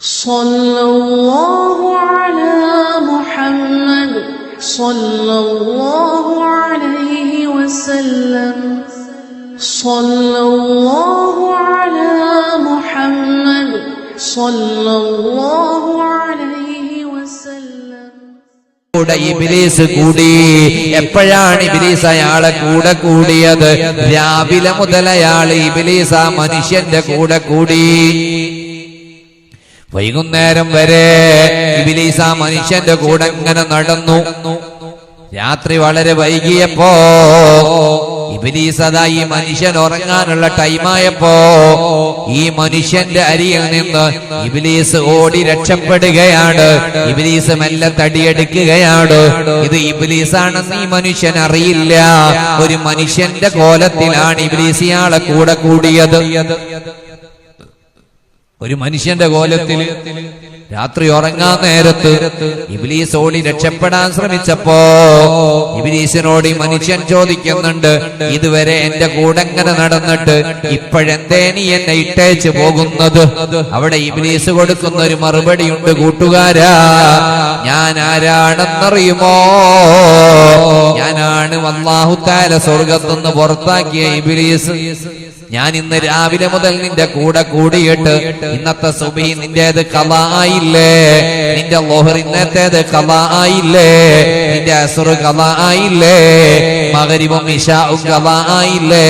صلى الله على محمد صلى الله عليه وسلم صلى الله على محمد صلى الله عليه وسلم കൂടെ ഇബിലീസ് കൂടി എപ്പോഴാണ് ഇബിലീസ് അയാളെ കൂടെ കൂടിയത് രാവിലെ മുതൽ അയാൾ ഇബിലീസ് ആ മനുഷ്യന്റെ കൂടെ കൂടി വൈകുന്നേരം വരെ ഇബിലീസ മനുഷ്യന്റെ കൂടെ ഇങ്ങനെ നടന്നു. രാത്രി വളരെ വൈകിയപ്പോ ഇബിലീസ് ഈ മനുഷ്യൻ ഉറങ്ങാനുള്ള ടൈമായപ്പോ ഈ മനുഷ്യന്റെ അരിയിൽ നിന്ന് ഇബിലീസ് ഓടി രക്ഷപ്പെടുകയാണ്. ഇബിലീസ് മെല്ലെ തടിയെടുക്കുകയാണ്. ഇത് ഇബിലീസാണെന്ന് ഈ മനുഷ്യൻ അറിയില്ല. ഒരു മനുഷ്യന്റെ കോലത്തിലാണ് ഇബിലീസ് ഇയാളെ കൂടെ കൂടിയത്. ഒരു മനുഷ്യന്റെ കോലത്തിൽ രാത്രി ഉറങ്ങാൻ നേരത്ത് ഇബിലീസ് ഓടി രക്ഷപ്പെടാൻ ശ്രമിച്ചപ്പോ ഇബിലീസിനോട് മനുഷ്യൻ ചോദിക്കുന്നുണ്ട് ഇതുവരെ എന്റെ കൂടെ എങ്ങനെ നടന്നിട്ട് ഇപ്പോഴെന്തേ നീ എന്നെ ഇട്ടേച്ച് പോകുന്നത്? അവിടെ ഇബിലീസ് കൊടുക്കുന്ന ഒരു മറുപടി ഉണ്ട് കൂട്ടുകാരാ ഞാൻ ആരാണെന്നറിയുമോ? ഞാനാണ് അള്ളാഹുത്താല സ്വർഗത്തുനിന്ന് പുറത്താക്കിയ ഇബിലീസ്. ഞാൻ ഇന്ന് രാവിലെ മുതൽ നിന്റെ കൂടെ കൂടിയിട്ട് ഇന്നത്തെ സുബി നിന്റേത് കലായില്ലേ നിന്റെ ലോഹർ ഇന്നത്തേത് കലായില്ലേ നിന്റെ അസുറ് കലായില്ലേ മകരിവും ഇഷാവും കലായില്ലേ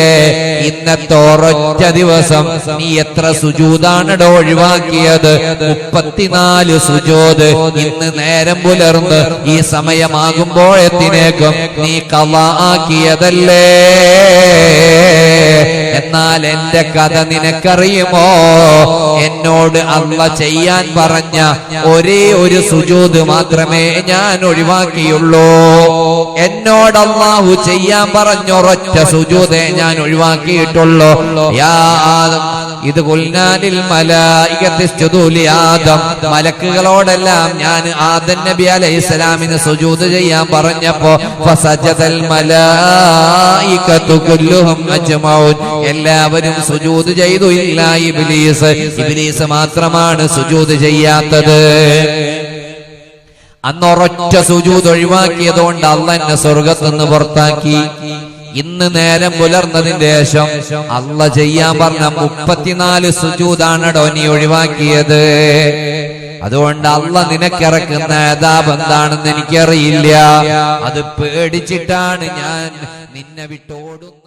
ഇന്നത്തെ ദിവസം നീ എത്ര സുജൂതാണടോ ഒഴിവാക്കിയത്? മുപ്പത്തിനാല് സുജോത് ഇന്ന് നേരം പുലർന്ന് ഈ സമയമാകുമ്പോഴത്തിനേക്കും നീ കല ആക്കിയതല്ലേ? എന്നാൽ എന്റെ കഥ നിനക്കറിയുമോ? എന്നോട് അള്ള ചെയ്യാൻ പറഞ്ഞ ഒരേ ഒരു സുജൂത് മാത്രമേ ഞാൻ ഒഴിവാക്കിയുള്ളൂ. എന്നോട് അള്ളാഹു ചെയ്യാൻ പറഞ്ഞൊറച്ച സുജൂതെ ഞാൻ ഒഴിവാക്കിയിട്ടുള്ളൂ. യാ ആദം ഇത് കുൽനാലിൽ ആദം. മലക്കുകളോടെല്ലാം ഞാൻ ആദൻ നബി അലൈഹി സ്വലാമിന് സുജൂത് ചെയ്യാൻ പറഞ്ഞപ്പോ എല്ലാവരും സുജൂത് ചെയ്തു. ഇല്ല ഇബ്ലീസ്. ഇബ്ലീസ് മാത്രമാണ് സുജൂത് ചെയ്യാത്തത്. അന്ന് ഒരൊറ്റ സുജൂത് ഒഴിവാക്കിയതുകൊണ്ട് അള്ള എന്നെ സ്വർഗത്തുനിന്ന് പുറത്താക്കി. ഇന്ന് നേരം പുലർന്നതിന് ശേഷം അള്ള ചെയ്യാൻ പറഞ്ഞ മുപ്പത്തിനാല് സുജൂതാണടോ നീ ഒഴിവാക്കിയത്. അതുകൊണ്ട് അള്ള നിനക്കിറക്കുന്ന ഏതാപ് എന്താണെന്ന് എനിക്കറിയില്ല. അത് പേടിച്ചിട്ടാണ് ഞാൻ നിന്നെ വിട്ടോടുന്നത്.